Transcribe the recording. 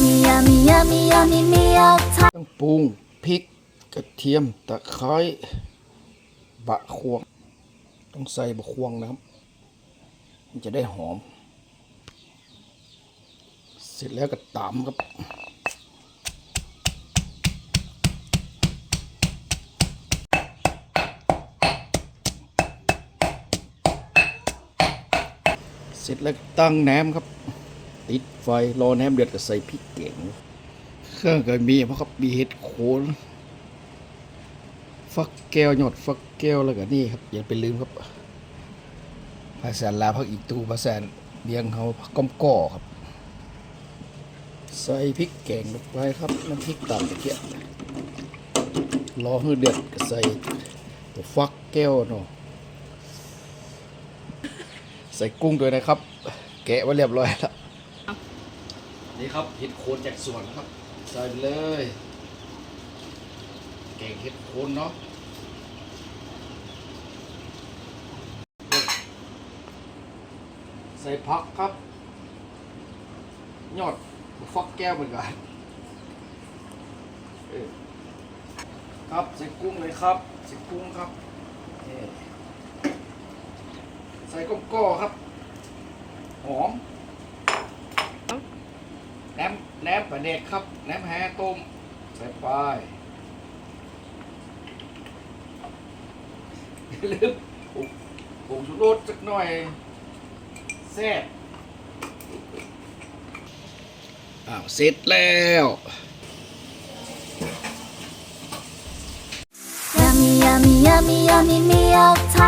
Yummy, yummy, yummy, yummy meal time. ต้องปรุงพริกกระเทียมตะไคร้บะควง ต้องใส่บะควงนะครับ มันจะได้หอม เสร็จแล้วก็ตามครับเสร็จแล้วตั้งแหนมครับ ติดไฟรอแหนมเดือดก็ใส่พริกเก่ง เครื่องก็มีเพราะครับมีเห็ดโคนฟักแก้วหยอดฟักแก้วแล้วก็นี่ครับอย่าไปลืมครับภาษาลาพักอีตูภาษาเบียงเขาพักก้อมก่อครับ ใส่พริกแกงลงไปครับน้ำพริกตามตะเกียบรอให้เดือดก็ใส่ตัวฟักแก้วเนาะใส่กุ้งด้วยนะครับ แกะไว้เรียบร้อยแล้ว นี่ครับเห็ดโคนจากสวนครับ ใส่ไปเลยแกงเห็ดโคนเนาะใส่ผักครับ ยอดฟักแก้วเหมือนกันเออครับใส่กุ้งเลยครับใส่กุ้งครับนี่ใส่ก้มก้อครับ หอมแห นมแหนมปลาเด็กครับแหนมแฮต้มใส่ไปลืมผงชูรสสักหน่อยแซ่บอ้าวเสร็จแล้ว Yummy, yummy, yummy, yummy meal time.